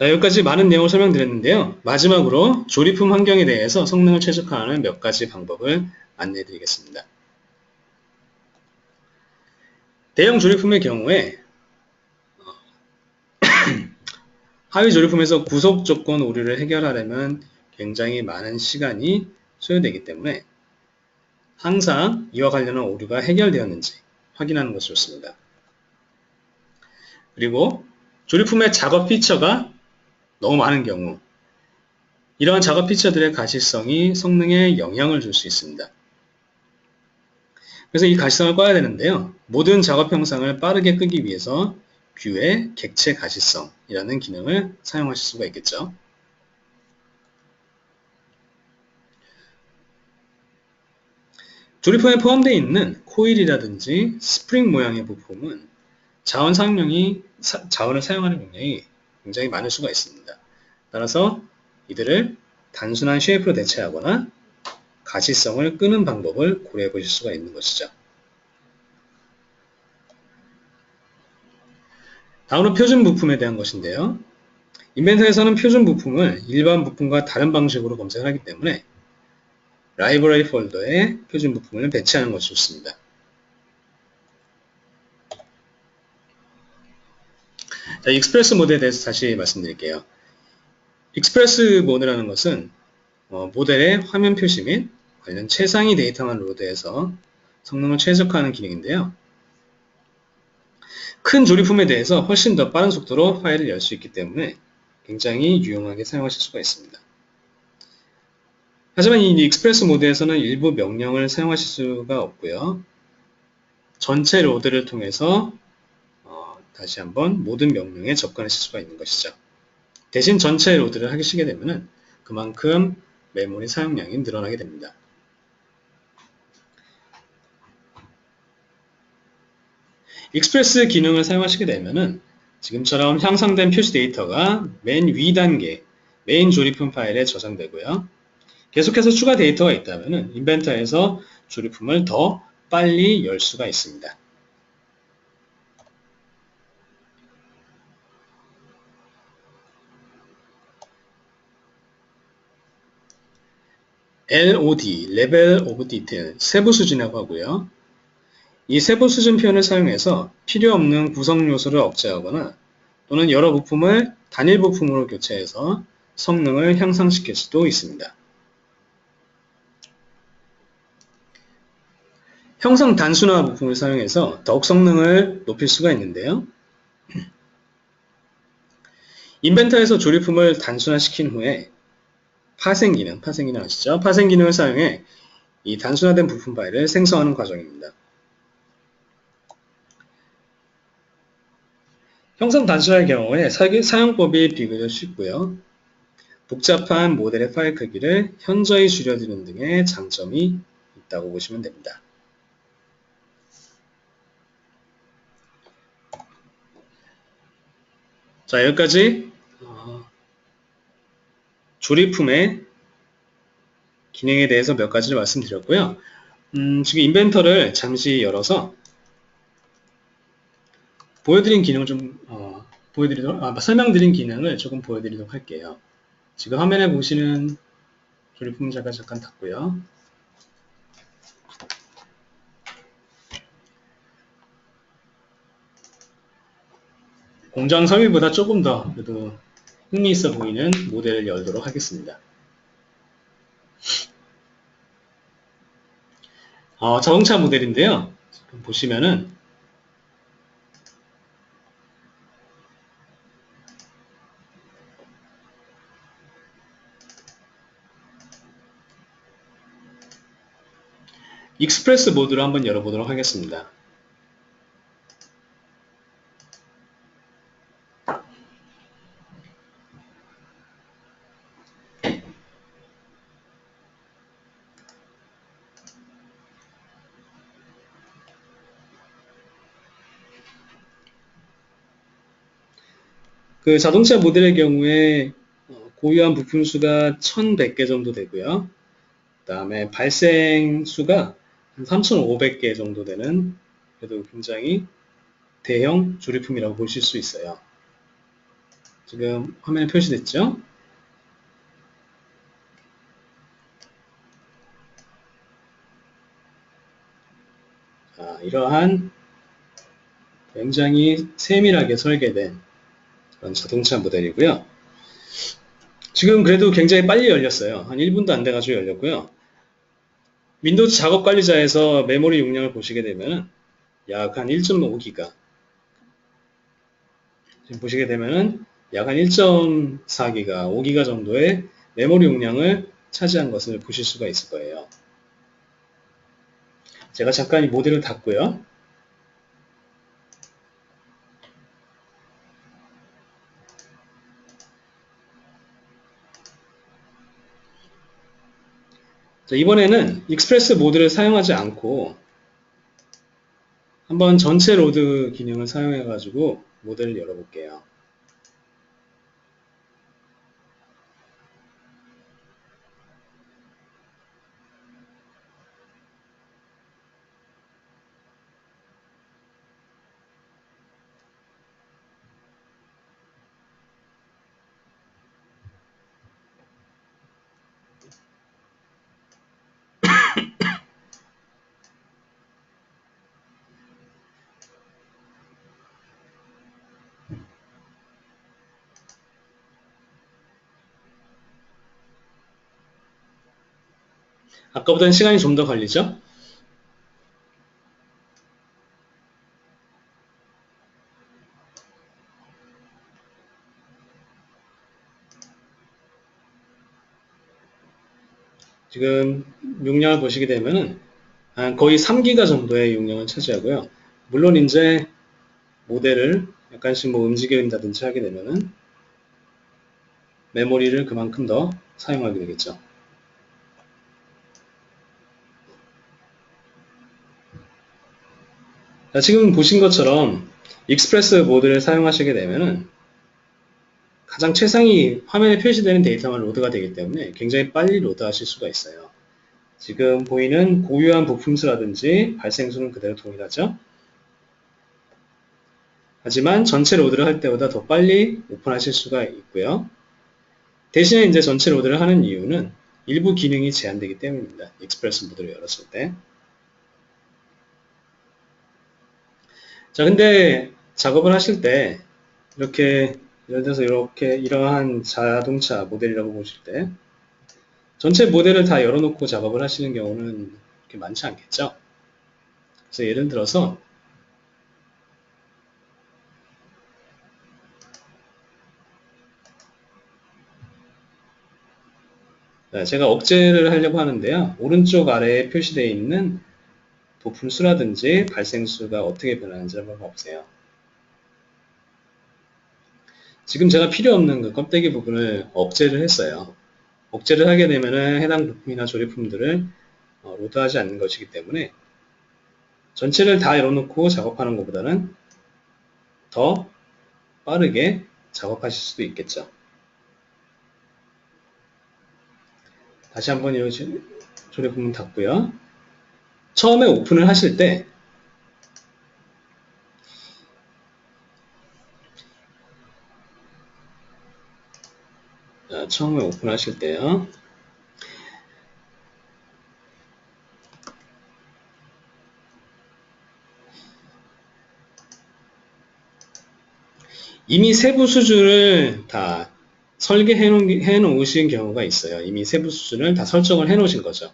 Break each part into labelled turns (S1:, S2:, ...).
S1: 자, 여기까지 많은 내용을 설명드렸는데요. 마지막으로 조리품 환경에 대해서 성능을 최적화하는 몇 가지 방법을 안내해 드리겠습니다. 대형 조리품의 경우에 어, 하위 조리품에서 구속 조건 오류를 해결하려면 굉장히 많은 시간이 소요되기 때문에 항상 이와 관련한 오류가 해결되었는지 확인하는 것이 좋습니다. 그리고 조리품의 작업 피처가 너무 많은 경우 이러한 작업 피처들의 가시성이 성능에 영향을 줄 수 있습니다. 그래서 이 가시성을 꺼야 되는데요. 모든 작업 형상을 빠르게 끄기 위해서 뷰의 객체 가시성이라는 기능을 사용하실 수가 있겠죠. 조리품에 포함되어 있는 코일이라든지 스프링 모양의 부품은 자원 사용량이 사, 자원을 사용하는 용량이 굉장히 많을 수가 있습니다. 따라서 이들을 단순한 쉐이프로 대체하거나 가시성을 끄는 방법을 고려해 보실 수가 있는 것이죠. 다음으로 표준 부품에 대한 것인데요. 인벤터에서는 표준 부품을 일반 부품과 다른 방식으로 검색을 하기 때문에 라이브러리 폴더에 표준 부품을 배치하는 것이 좋습니다. 자, 익스프레스 모드에 대해서 다시 말씀드릴게요. 익스프레스 모드라는 것은 어, 모델의 화면 표시 및 관련 최상위 데이터만 로드해서 성능을 최적화하는 기능인데요. 큰 조리품에 대해서 훨씬 더 빠른 속도로 파일을 열 수 있기 때문에 굉장히 유용하게 사용하실 수가 있습니다. 하지만 이 익스프레스 모드에서는 일부 명령을 사용하실 수가 없고요. 전체 로드를 통해서 어, 다시 한번 모든 명령에 접근하실 수가 있는 것이죠. 대신 전체 로드를 하시게 되면 그만큼 메모리 사용량이 늘어나게 됩니다. 익스프레스 기능을 사용하시게 되면 지금처럼 향상된 표시 데이터가 맨 위 단계 메인 조리품 파일에 저장되고요. 계속해서 추가 데이터가 있다면 인벤터에서 조리품을 더 빨리 열 수가 있습니다. LOD, Level of Detail, 세부 수준이라고 하고요. 이 세부 수준 표현을 사용해서 필요 없는 구성 요소를 억제하거나 또는 여러 부품을 단일 부품으로 교체해서 성능을 향상시킬 수도 있습니다. 형상 단순화 부품을 사용해서 더욱 성능을 높일 수가 있는데요. 인벤터에서 조리품을 단순화시킨 후에 파생 기능, 파생 기능 아시죠? 파생 기능을 사용해 이 단순화된 부품 파일을 생성하는 과정입니다. 형상 단순화의 경우에 사용법이 비교적 쉽고요. 복잡한 모델의 파일 크기를 현저히 줄여드는 등의 장점이 있다고 보시면 됩니다. 자, 여기까지 어, 조리품의 기능에 대해서 몇 가지를 말씀드렸고요. 음, 지금 인벤터를 잠시 열어서 보여드린 기능을 좀 어, 보여드리도록 아, 설명드린 기능을 조금 보여드리도록 할게요. 지금 화면에 보시는 잠깐 잠깐 닫고요. 공장 설비보다 조금 더 그래도 흥미있어 보이는 모델을 열도록 하겠습니다. 어, 자동차 모델인데요. 보시면은 익스프레스 모드로 한번 열어보도록 하겠습니다. 그 자동차 모델의 경우에 어, 고유한 부품 수가 1100개 정도 되고요. 그 다음에 발생 수가 한 3500개 정도 되는 그래도 굉장히 대형 조리품이라고 보실 수 있어요. 지금 화면에 표시됐죠? 자, 이러한 굉장히 세밀하게 설계된 그런 자동차 모델이고요. 지금 그래도 굉장히 빨리 열렸어요. 한 1분도 안 돼가지고 열렸고요. 윈도우즈 작업 관리자에서 메모리 용량을 보시게 되면 약 한 1.5기가 지금 보시게 되면은 약한 1.4기가, 5기가 정도의 메모리 용량을 차지한 것을 보실 수가 있을 거예요. 제가 잠깐 이 모델을 닫고요. 자, 이번에는 익스프레스 모드를 사용하지 않고 한번 전체 로드 기능을 사용해 가지고 모델을 열어볼게요. 아까보다는 시간이 좀 더 걸리죠? 지금 용량을 보시게 되면은 거의 3기가 정도의 용량을 차지하고요. 물론 이제 모델을 약간씩 뭐 움직인다든지 하게 되면은 메모리를 그만큼 더 사용하게 되겠죠. 자, 지금 보신 것처럼 익스프레스 모드를 사용하시게 되면은 가장 최상위 화면에 표시되는 데이터만 로드가 되기 때문에 굉장히 빨리 로드하실 수가 있어요. 지금 보이는 고유한 부품수라든지 발생수는 그대로 동일하죠. 하지만 전체 로드를 할 때보다 더 빨리 오픈하실 수가 있고요. 대신에 이제 전체 로드를 하는 이유는 일부 기능이 제한되기 때문입니다. 익스프레스 모드를 열었을 때. 자, 근데 작업을 하실 때 이렇게 예를 들어서 이렇게 이러한 자동차 모델이라고 보실 때 전체 모델을 다 열어놓고 작업을 하시는 경우는 그렇게 많지 않겠죠. 그래서 예를 들어서 제가 억제를 하려고 하는데요. 오른쪽 아래에 표시되어 있는 부품수라든지 발생수가 어떻게 변하는지 한번 봐보세요. 지금 제가 필요 없는 그 껍데기 부분을 억제를 했어요. 억제를 하게 되면 해당 부품이나 조립품들을 어, 로드하지 않는 것이기 때문에 전체를 다 열어놓고 작업하는 것보다는 더 빠르게 작업하실 수도 있겠죠. 다시 한번 이 조립 부분 닫고요. 처음에 오픈을 하실 때 자, 처음에 오픈하실 때요. 이미 세부 수준을 다 설계해 놓으신 경우가 있어요. 이미 세부 수준을 다 설정을 해 놓으신 거죠.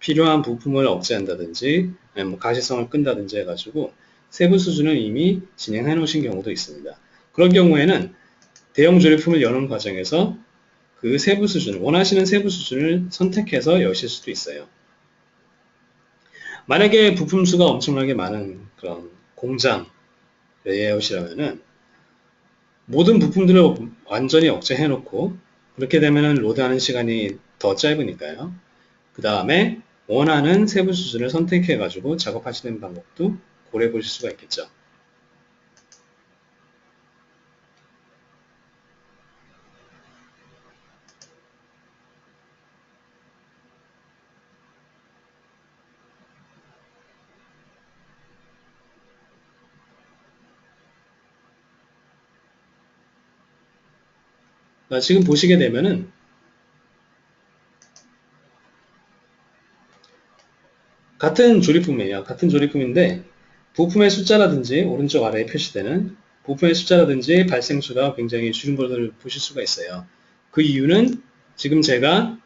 S1: 필요한 부품을 억제한다든지 뭐 가시성을 끈다든지 해가지고 세부 수준을 이미 진행해 놓으신 경우도 있습니다. 그런 경우에는 대형 조립품을 여는 과정에서 그 세부 수준, 원하시는 세부 수준을 선택해서 여실 수도 있어요. 만약에 부품 수가 엄청나게 많은 그런 공장 레이아웃이라면은 모든 부품들을 완전히 억제해 놓고 그렇게 되면 로드하는 시간이 더 짧으니까요. 그 다음에 원하는 세부 수준을 선택해 가지고 작업하시는 방법도 고려해 보실 수가 있겠죠. 아, 지금 보시게 되면은 같은 조립품이에요. 같은 조립품인데 부품의 숫자라든지 오른쪽 아래에 표시되는 부품의 숫자라든지 발생수가 굉장히 줄은 것을 보실 수가 있어요. 그 이유는 지금 제가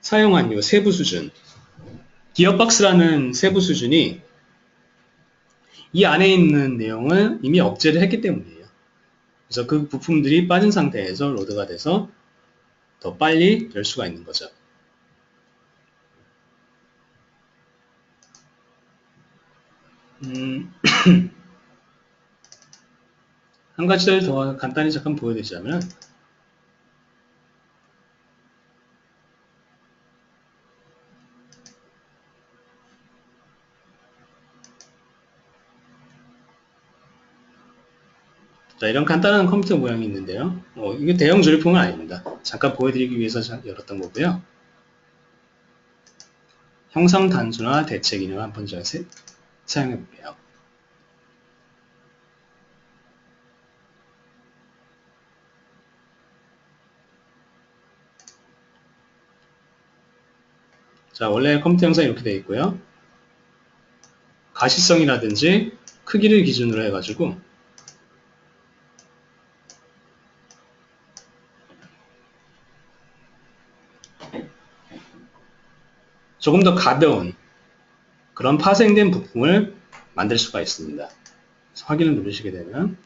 S1: 사용한 이 세부 수준 기어박스라는 세부 수준이 이 안에 있는 내용을 이미 억제를 했기 때문이에요. 그래서 그 부품들이 빠진 상태에서 로드가 돼서 더 빨리 열 수가 있는 거죠. 음, 한 가지를 더 간단히 잠깐 보여드리자면 자, 이런 간단한 컴퓨터 모양이 있는데요. 어, 이게 대형 조립품은 아닙니다. 잠깐 보여드리기 위해서 열었던 거고요. 형상 단순화 대체 기능을 한번 제가 사용해 볼게요. 자, 원래 컴퓨터 영상이 이렇게 되어 있고요. 가시성이라든지 크기를 기준으로 해가지고 조금 더 가벼운 그런 파생된 부품을 만들 수가 있습니다. 확인을 누르시게 되면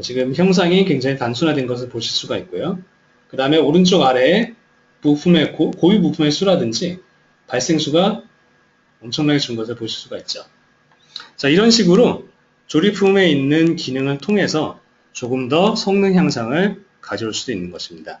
S1: 지금 형상이 굉장히 단순화된 것을 보실 수가 있고요. 그 다음에 오른쪽 아래에 부품의 고, 고유 부품의 수라든지 발생수가 엄청나게 준 것을 보실 수가 있죠. 자 이런 식으로 조립품에 있는 기능을 통해서 조금 더 성능 향상을 가져올 수도 있는 것입니다.